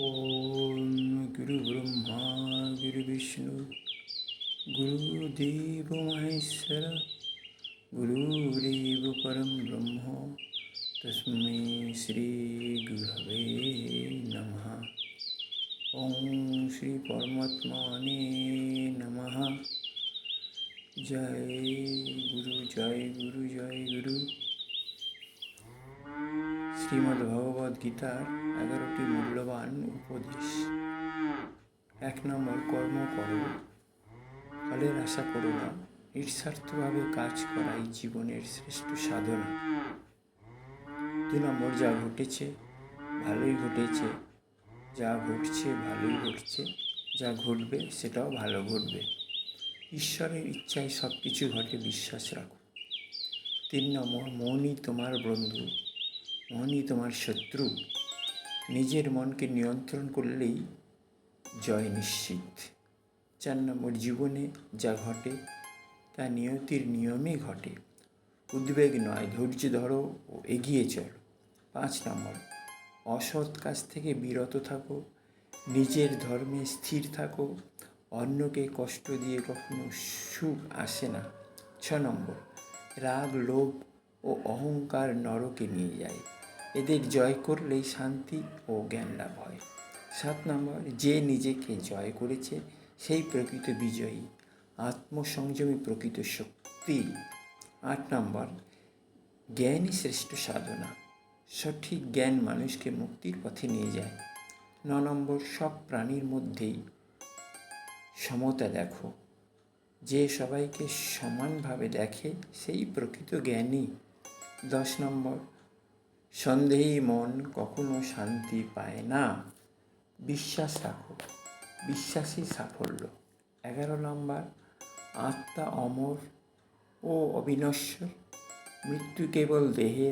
ओम गुरु ब्रह्मा गुरु विष्णु गुरुदेव महेश्वर, गुरुदेव परम ब्रह्म, तस्में श्री गुरवे नमः। ओम श्री परमात्माने नमः। जय गुरु जय गुरु, जय শ্রীমদ্ ভগবদ গীতার এগারোটি মূল্যবান উপদেশ। এক নম্বর, কর্ম করো। ফলের আশা করো না। নিঃস্বার্থভাবে কাজ করাই জীবনের শ্রেষ্ঠ সাধনা। দু নম্বর, যা ঘটেছে ভালোই ঘটেছে। যা ঘটছে ভালোই ঘটছে। যা ঘটবে সেটাও ভালো ঘটবে। ঈশ্বরের ইচ্ছায় সব কিছু ঘটে, বিশ্বাস রাখো। তিন নম্বর, মনই তোমার বন্ধু। মনই তোমার শত্রু। নিজের মনকে নিয়ন্ত্রণ করলেই জয় নিশ্চিত। চার নম্বর, জীবনে যা ঘটে, তা নিয়তির নিয়মে ঘটে। উদ্বেগ নয়, ধৈর্য ধরো ও এগিয়ে চলো। পাঁচ নম্বর, অসৎ কাজ থেকে বিরত থাকো। নিজের ধর্মে স্থির থাকো। অন্যকে কষ্ট দিয়ে কখনো সুখ আসে না। ছ নম্বর, রাগ, লোভ ও অহংকার নরকে নিয়ে যায়। এদের জয় করলেই শান্তি ও জ্ঞান লাভ হয়। সাত নম্বর, যে নিজেকে জয় করেছে, সেই প্রকৃত বিজয়ী, আত্মসংযমী প্রকৃত শক্তি। আট নম্বর, জ্ঞানই শ্রেষ্ঠ সাধনা, সঠিক জ্ঞান মানুষকে মুক্তির পথে নিয়ে যায়। ন নম্বর, সব প্রাণীর মধ্যেই সমতা দেখো, যে সবাইকে সমানভাবে দেখে সেই প্রকৃত জ্ঞানী। দশ নম্বর সন্দেহী মন কখনো শান্তি পায় না। বিশ্বাস রাখো বিশ্বাসী সাফল্য। এগারো নম্বর, আত্মা অমর ও অবিনশ্বর। মৃত্যু কেবল দেহের